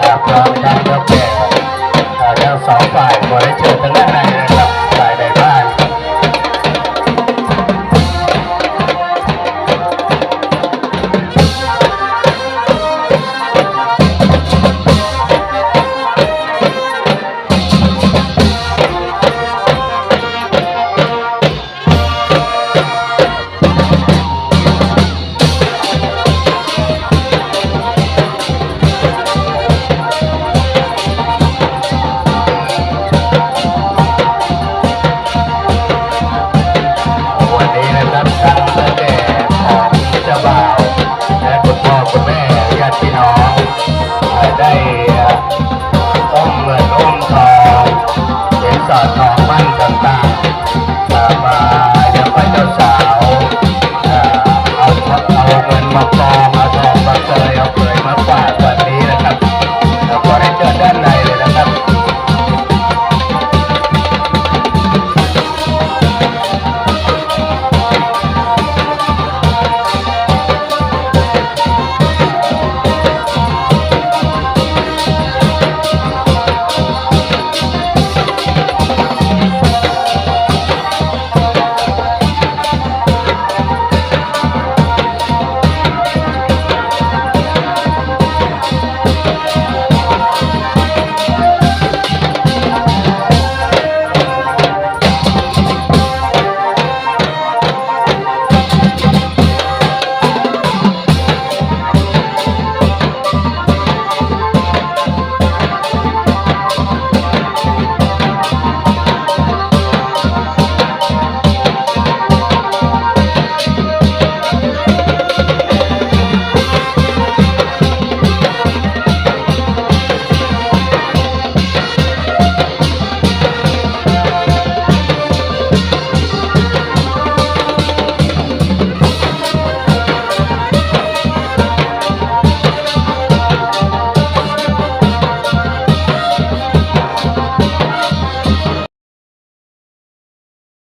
ครับเราได้รับแก่ทั้งสองฝ่ายขรได้เชิญทั้งแรก องเหมือนองค์ทองเห็นสอดทองมั่นต่าง